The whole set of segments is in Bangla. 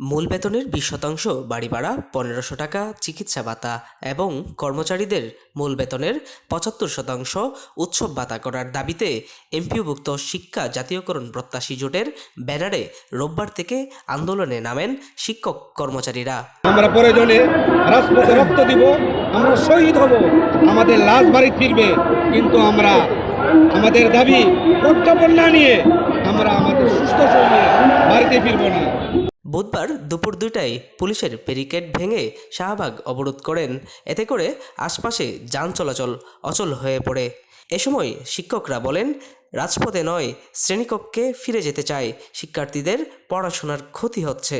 মূল বেতনের বিশ শতাংশ, বাড়ি ভাড়া, পনেরোশো টাকা, চিকিৎসা ভাতা এবং কর্মচারীদের মূল বেতনের পঁচাত্তর শতাংশ উৎসব ভাতা করার দাবিতে এমপিওভুক্ত শিক্ষা জাতীয়করণ প্রত্যাশী জোটের ব্যানারে রোববার থেকে আন্দোলনে নামেন শিক্ষক কর্মচারীরা। আমরা প্রয়োজনে রাজপথে রক্ত দিব, আমরা শহীদ হব, আমাদের লাশ বাড়ি ফিরবে, কিন্তু আমরা আমাদের দাবি প্রজ্ঞাপন না নিয়ে আমরা আমাদের সুস্থ শরীরে বাড়িতে ফিরব না। বুধবার দুপুর দুইটায় পুলিশের ব্যারিকেড ভেঙে শাহবাগ অবরোধ করেন। এতে করে আশপাশে যান চলাচল অচল হয়ে পড়ে। এ সময় শিক্ষকরা বলেন, রাজপথে নয়, শ্রেণীকক্ষে ফিরে যেতে চায়। শিক্ষার্থীদের পড়াশোনার ক্ষতি হচ্ছে।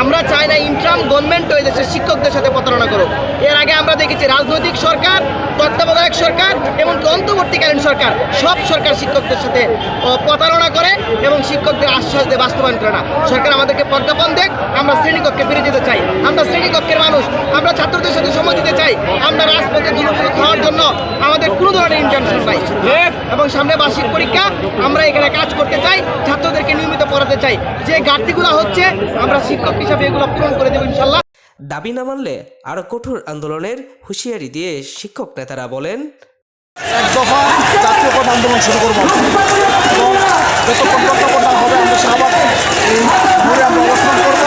আমরা চাই না ইন্ট্রাম গভর্নমেন্ট হয়ে দেশের শিক্ষকদের সাথে প্রতারণা করুক। এর আগে আমরা দেখেছি রাজনৈতিক সরকার তত্ত্বাবধায়ক সরকার এবং অন্তর্বর্তীকালীন সরকার, সব সরকার শিক্ষকদের সাথে প্রতারণা করে এবং শিক্ষকদের আশ্বাস দিয়ে বাস্তবায়ন করে না। সরকার আমাদেরকে প্রজ্ঞাপন দেখ, আমরা শ্রেণীকক্ষে ফিরে যেতে চাই। আমরা শ্রেণীকক্ষের মানুষ, আমরা ছাত্রদের সাথে সময় দিতে চাই। আমরা রাজপথে দুর্নীতি খাওয়ার জন্য আমাদের কোনো ধরনের ইন্টারনেশন নাই। এবং সামনে বার্ষিক পরীক্ষা, আমরা এখানে কাজ করতে চাই, ছাত্রদেরকে নিয়মিত পড়াতে চাই। যে ঘাটতিগুলো হচ্ছে, আমরা শিক্ষক হিসাবে এগুলো পূরণ করে দেবো ইনশাল্লাহ। দাবি না মানলে আরও কঠোর আন্দোলনের হুঁশিয়ারি দিয়ে শিক্ষক নেতারা বলেন এক দফা আন্দোলন শুরু করব। এবং যতক্ষণ হবে আমরা শাহবাগ এই আমরা অবস্থান করব।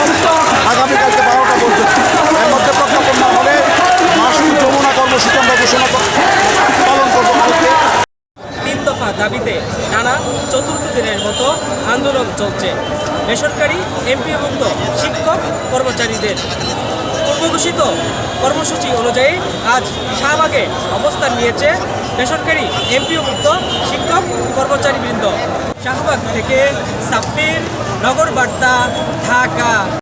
আগামীকালকে বারোটা পর্যন্ত। এর মধ্যে প্রজ্ঞাপন না হলে মাসুল যমুনা কর্মসূচি আমরা ঘোষণা পালন করব কালকে। তিন দফা দাবিতে টানা চতুর্থ দিনের মতো আন্দোলন চলছে। বেসরকারি এমপিভুক্ত শিক্ষক কর্মচারীদের। পূর্বঘোষিত কর্মসূচি অনুযায়ী আজ শাহবাগে অবস্থান নিয়েছে বেসরকারি এমপিওভুক্ত শিক্ষক কর্মচারীবৃন্দ। শাহবাগ থেকে সাব্বির নগর বার্তা ঢাকা।